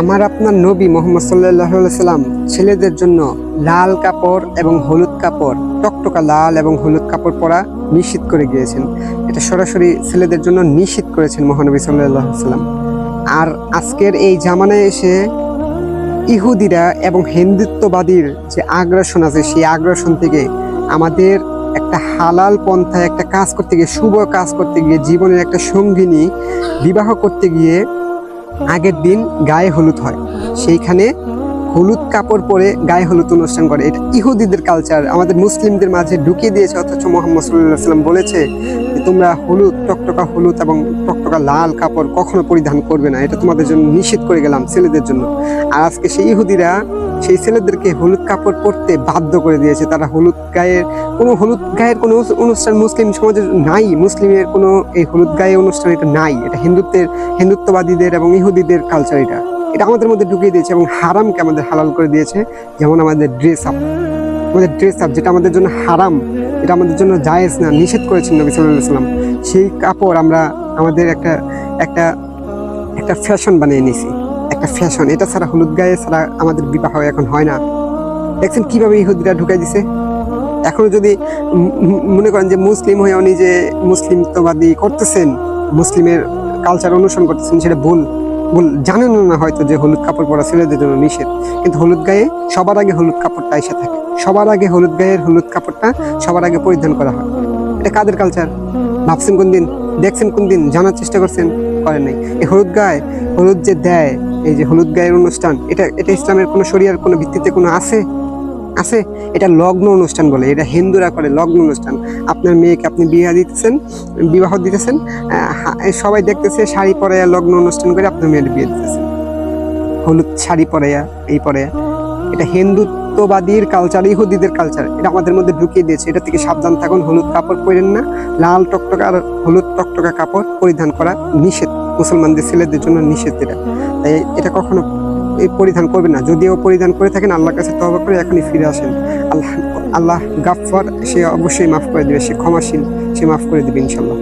আমার আপনার নবী মোহাম্মদ সাল্লাহ সাল্লাম ছেলেদের জন্য লাল কাপড় এবং হলুদ কাপড়, টকটকা লাল এবং হলুদ কাপড় পরা নিষিদ্ধ করে গিয়েছেন। এটা সরাসরি ছেলেদের জন্য নিষিদ্ধ করেছেন মহানবী সাল্লাহ সাল্লাম। আর আজকের এই জামানায় এসে ইহুদিরা এবং হিন্দুত্ববাদীর যে আগ্রাসন আছে, সেই আগ্রাসন থেকে আমাদের একটা হালাল পন্থায় একটা কাজ করতে গিয়ে, শুভ কাজ করতে গিয়ে, জীবনের একটা সঙ্গিনী বিবাহ করতে গিয়ে আগের দিন গায়ে হলুদ হয়। সেইখানে হলুদ কাপড় পরে গায়ে হলুদ অনুষ্ঠান করে। এটা ইহুদিদের কালচার আমাদের মুসলিমদের মাঝে ঢুকিয়ে দিয়েছে, অথচ মোহাম্মদ সাল্লাহ সাল্লাম বলেছে তোমরা হলুদ, টকটকা হলুদ এবং টকটকা লাল কাপড় কখনো পরিধান করবে না। এটা তোমাদের জন্য নিষেধ করে গেলাম ছেলেদের জন্য। আর আজকে সেই ইহুদিরা সেই ছেলেদেরকে হলুদ কাপড় পরতে বাধ্য করে দিয়েছে। তারা হলুদ গায়ের কোনো হলুদ গায়ের কোনো অনুষ্ঠান মুসলিম সমাজের নাই। মুসলিমের কোনো এই হলুদ গায়ে অনুষ্ঠান এটা নাই। এটা হিন্দুত্বের, হিন্দুত্ববাদীদের এবং ইহুদিদের কালচার এটা। এটা আমাদের মধ্যে ঢুকিয়ে দিয়েছে এবং হারামকে আমাদের হালাল করে দিয়েছে। যেমন আমাদের ড্রেস আপ আমাদের ড্রেস আপ যেটা আমাদের জন্য হারাম। এটা আমাদের জন্য জায়েজ না, নিষেধ করেছেন নবী সাল্লাম সেই কাপড় আমরা আমাদের একটা একটা একটা ফ্যাশন বানিয়ে নিয়েছি, একটা ফ্যাশন এটা ছাড়া হলুদ গায়ে ছাড়া আমাদের বিবাহ এখন হয় না। দেখছেন কীভাবে ইহুদিরা ঢুকাই দিছে? এখনও যদি মনে করেন যে মুসলিম হয়ে উনি যে মুসলিমত্ববাদী করতেছেন, মুসলিমের কালচার অনুসরণ করতেছেন, সেটা ভুল। জানেন না হয়তো যে হলুদ কাপড় পরা ছেলেদের জন্য নিষেধ, কিন্তু হলুদ গায়ে সবার আগে হলুদ কাপড়টা এসে থাকে। সবার আগে হলুদ গায়ের হলুদ কাপড়টা সবার আগে পরিধান করা হয়। এটা কাদের কালচার ভাবছেন কোন দিন? দেখছেন কোন দিন? জানার চেষ্টা করছেন? করেন নাই। এই হলুদ গায়ে, হলুদ যে দেয়, এই যে হলুদ গায়ের অনুষ্ঠান, এটা এটা ইসলামের কোনো শরিয়ার কোনো ভিত্তিতে কোনো আছে? আছে? এটা লগ্ন অনুষ্ঠান বলে, এটা হিন্দুরা করে লগ্ন অনুষ্ঠান। আপনার মেয়েকে আপনি বিয়ে দিতেছেন, বিবাহ দিতেছেন সবাই দেখতেছে শাড়ি পরাইয়া লগ্ন অনুষ্ঠান করে আপনার মেয়ের বিয়ে দিতেছেন। হলুদ শাড়ি পরাইয়া, এই পরাইয়া। এটা হিন্দুত্ববাদীর কালচার ইহুদিদের কালচার এটা আমাদের মধ্যে ঢুকিয়ে দিয়েছে। এটা থেকে সাবধান থাকুন, হলুদ কাপড় পরেন না। লাল টকটকা আর হলুদ টকটকা কাপড় পরিধান করা নিষেধ। মুসলমানদের ছেলেদের জন্য নিষেধ এটা। তাই এটা কখনো পরিধান করবেন না। যদিও পরিধান করে থাকেন, আল্লাহর কাছে তবা করে এখনই ফিরে আসেন। আল্লাহ আল্লাহ গাফফর, সে অবশ্যই মাফ করে দেবে, সে ক্ষমাশীল, সে মাফ করে দেবে ইনশাল্লাহ